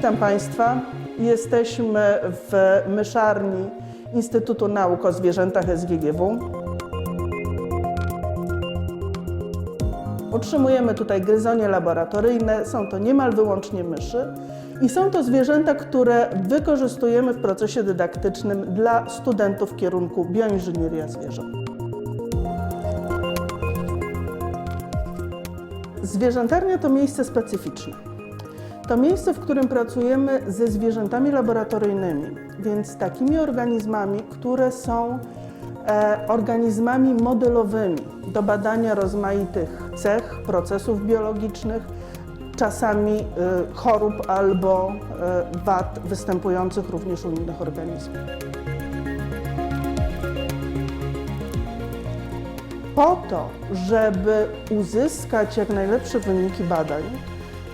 Witam Państwa. Jesteśmy w myszarni Instytutu Nauk o Zwierzętach SGGW. Utrzymujemy tutaj gryzonie laboratoryjne, są to niemal wyłącznie myszy i są to zwierzęta, które wykorzystujemy w procesie dydaktycznym dla studentów kierunku bioinżynieria zwierząt. Zwierzętarnia to miejsce specyficzne. To miejsce, w którym pracujemy ze zwierzętami laboratoryjnymi, więc takimi organizmami, które są e, organizmami modelowymi do badania rozmaitych cech, procesów biologicznych, czasami e, chorób albo e, wad występujących również u innych organizmów. Po to, żeby uzyskać jak najlepsze wyniki badań,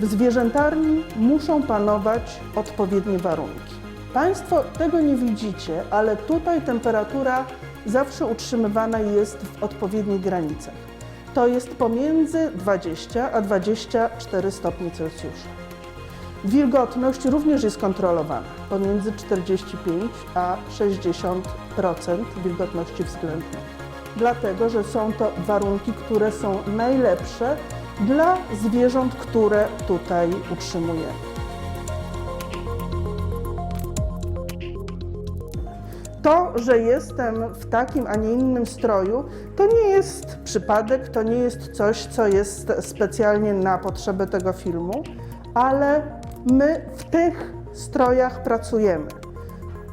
w zwierzętarni muszą panować odpowiednie warunki. Państwo tego nie widzicie, ale tutaj temperatura zawsze utrzymywana jest w odpowiednich granicach. To jest pomiędzy 20 a 24 stopnie Celsjusza. Wilgotność również jest kontrolowana pomiędzy 45 a 60% wilgotności względnej. Dlatego, że są to warunki, które są najlepsze dla zwierząt, które tutaj utrzymujemy. To, że jestem w takim, a nie innym stroju, to nie jest przypadek, to nie jest coś, co jest specjalnie na potrzeby tego filmu, ale my w tych strojach pracujemy.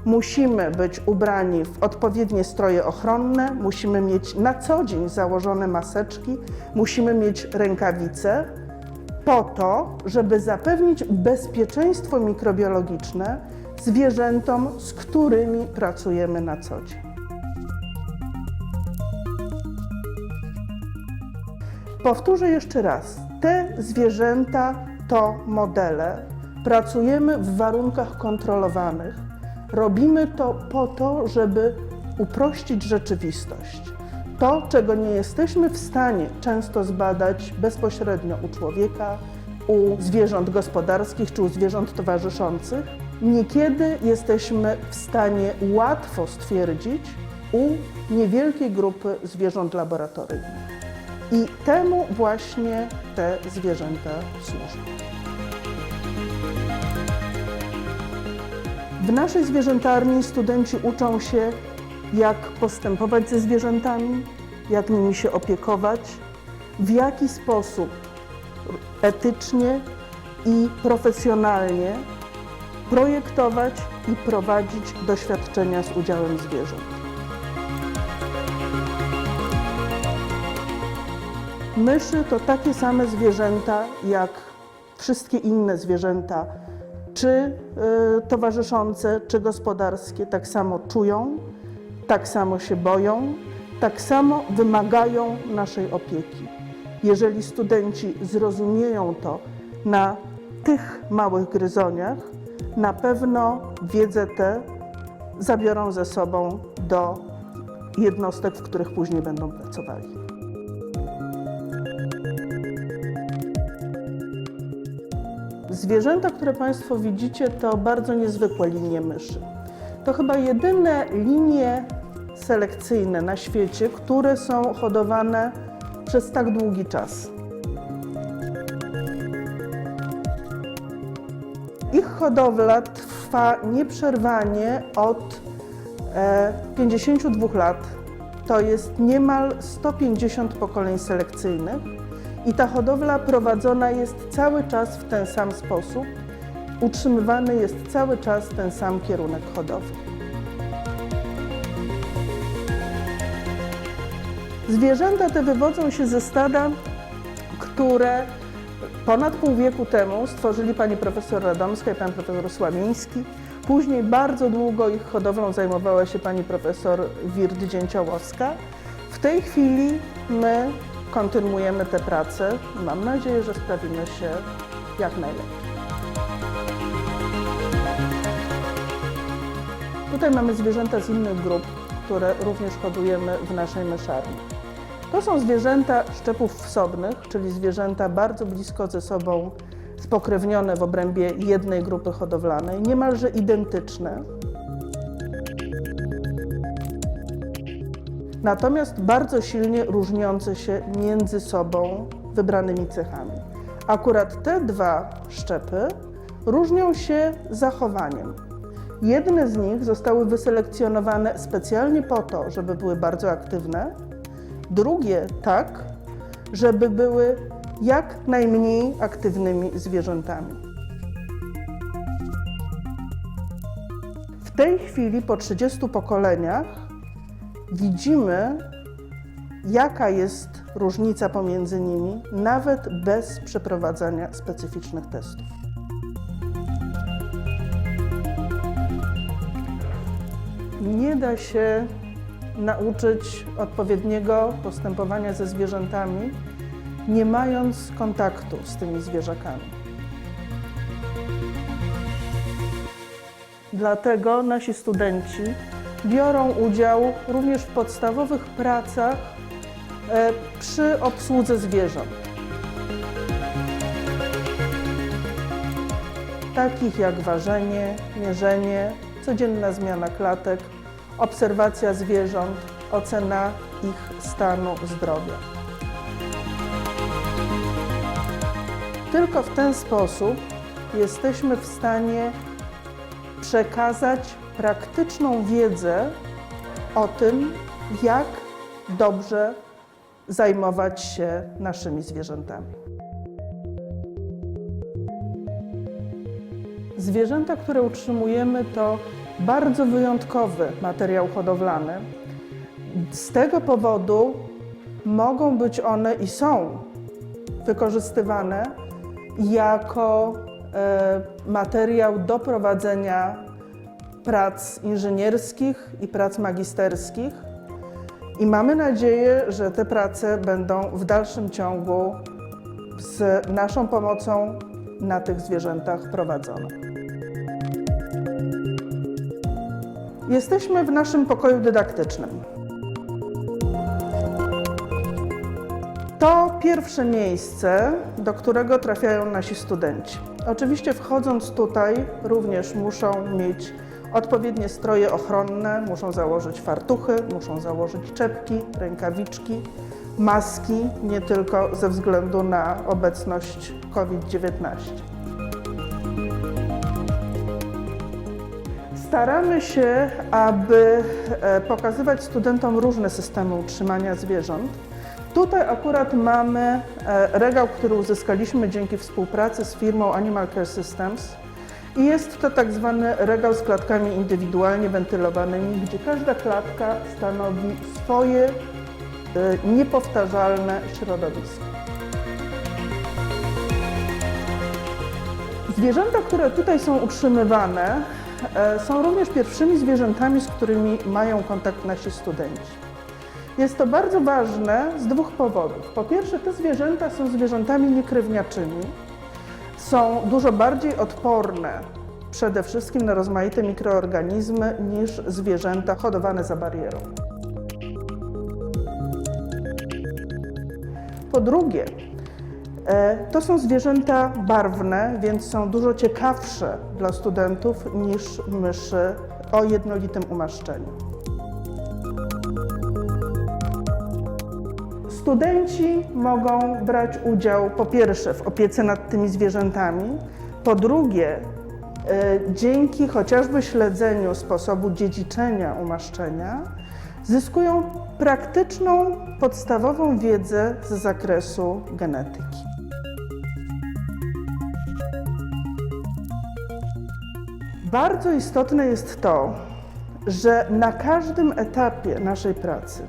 Musimy być ubrani w odpowiednie stroje ochronne, musimy mieć na co dzień założone maseczki, musimy mieć rękawice, po to, żeby zapewnić bezpieczeństwo mikrobiologiczne zwierzętom, z którymi pracujemy na co dzień. Powtórzę jeszcze raz. Te zwierzęta to modele. Pracujemy w warunkach kontrolowanych. Robimy to po to, żeby uprościć rzeczywistość. To, czego nie jesteśmy w stanie często zbadać bezpośrednio u człowieka, u zwierząt gospodarskich czy u zwierząt towarzyszących, niekiedy jesteśmy w stanie łatwo stwierdzić u niewielkiej grupy zwierząt laboratoryjnych. I temu właśnie te zwierzęta służą. W naszej zwierzętarni studenci uczą się, jak postępować ze zwierzętami, jak nimi się opiekować, w jaki sposób etycznie i profesjonalnie projektować i prowadzić doświadczenia z udziałem zwierząt. Myszy to takie same zwierzęta jak wszystkie inne zwierzęta, czy y, towarzyszące, czy gospodarskie, tak samo czują, tak samo się boją, tak samo wymagają naszej opieki. Jeżeli studenci zrozumieją to na tych małych gryzoniach, na pewno wiedzę tę zabiorą ze sobą do jednostek, w których później będą pracowali. Zwierzęta, które Państwo widzicie, to bardzo niezwykłe linie myszy. To chyba jedyne linie selekcyjne na świecie, które są hodowane przez tak długi czas. Ich hodowla trwa nieprzerwanie od e, 52 lat. To jest niemal 150 pokoleń selekcyjnych i ta hodowla prowadzona jest cały czas w ten sam sposób. Utrzymywany jest cały czas ten sam kierunek hodowli. Zwierzęta te wywodzą się ze stada, które ponad pół wieku temu stworzyli pani profesor Radomska i pan profesor Słamiński. Później bardzo długo ich hodowlą zajmowała się pani profesor Wird-Dzięciołowska. W tej chwili my kontynuujemy tę pracę. Mam nadzieję, że sprawimy się jak najlepiej. Tutaj mamy zwierzęta z innych grup, które również hodujemy w naszej myszarni. To są zwierzęta szczepów wsobnych, czyli zwierzęta bardzo blisko ze sobą spokrewnione w obrębie jednej grupy hodowlanej, niemalże identyczne. Natomiast bardzo silnie różniące się między sobą wybranymi cechami. Akurat te dwa szczepy różnią się zachowaniem. Jedne z nich zostały wyselekcjonowane specjalnie po to, żeby były bardzo aktywne, drugie tak, żeby były jak najmniej aktywnymi zwierzętami. W tej chwili, po 30 pokoleniach, widzimy, jaka jest różnica pomiędzy nimi, nawet bez przeprowadzania specyficznych testów. Nie da się nauczyć odpowiedniego postępowania ze zwierzętami, nie mając kontaktu z tymi zwierzakami. Dlatego nasi studenci biorą udział również w podstawowych pracach e, przy obsłudze zwierząt. Takich jak ważenie, mierzenie, codzienna zmiana klatek, obserwacja zwierząt, ocena ich stanu zdrowia. Tylko w ten sposób jesteśmy w stanie przekazać praktyczną wiedzę o tym, jak dobrze zajmować się naszymi zwierzętami. Zwierzęta, które utrzymujemy, to bardzo wyjątkowy materiał hodowlany. Z tego powodu mogą być one i są wykorzystywane jako e, materiał do prowadzenia prac inżynierskich i prac magisterskich. I mamy nadzieję, że te prace będą w dalszym ciągu z naszą pomocą na tych zwierzętach prowadzone. Jesteśmy w naszym pokoju dydaktycznym. To pierwsze miejsce, do którego trafiają nasi studenci. Oczywiście wchodząc tutaj również muszą mieć odpowiednie stroje ochronne, muszą założyć fartuchy, muszą założyć czepki, rękawiczki, maski, nie tylko ze względu na obecność COVID-19. Staramy się, aby e, pokazywać studentom różne systemy utrzymania zwierząt. Tutaj akurat mamy e, regał, który uzyskaliśmy dzięki współpracy z firmą Animal Care Systems. I jest to tak zwany regał z klatkami indywidualnie wentylowanymi, gdzie każda klatka stanowi swoje e, niepowtarzalne środowisko. Zwierzęta, które tutaj są utrzymywane, e, są również pierwszymi zwierzętami, z którymi mają kontakt nasi studenci. Jest to bardzo ważne z dwóch powodów. Po pierwsze, te zwierzęta są zwierzętami niekrewniaczymi, są dużo bardziej odporne przede wszystkim na rozmaite mikroorganizmy niż zwierzęta hodowane za barierą. Po drugie, e, to są zwierzęta barwne, więc są dużo ciekawsze dla studentów niż myszy o jednolitym umaszczeniu. Studenci mogą brać udział po pierwsze w opiece nad tymi zwierzętami, po drugie e, dzięki chociażby śledzeniu sposobu dziedziczenia umaszczenia zyskują praktyczną, podstawową wiedzę z zakresu genetyki. Bardzo istotne jest to, że na każdym etapie naszej pracy,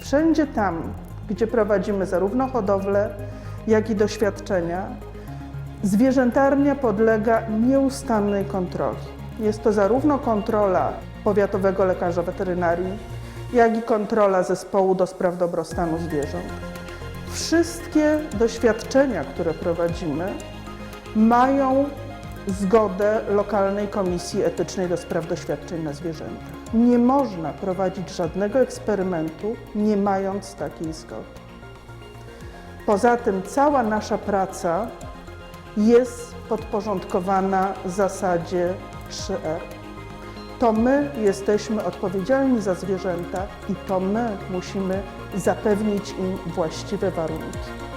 wszędzie tam, gdzie prowadzimy zarówno hodowlę, jak i doświadczenia, zwierzętarnia podlega nieustannej kontroli. Jest to zarówno kontrola powiatowego lekarza weterynarii, jak i kontrola zespołu do spraw dobrostanu zwierząt. Wszystkie doświadczenia, które prowadzimy, mają zgodę lokalnej komisji etycznej do spraw doświadczeń na zwierzętach. Nie można prowadzić żadnego eksperymentu, nie mając takiej zgody. Poza tym cała nasza praca jest podporządkowana zasadzie 3R. To my jesteśmy odpowiedzialni za zwierzęta i to my musimy zapewnić im właściwe warunki.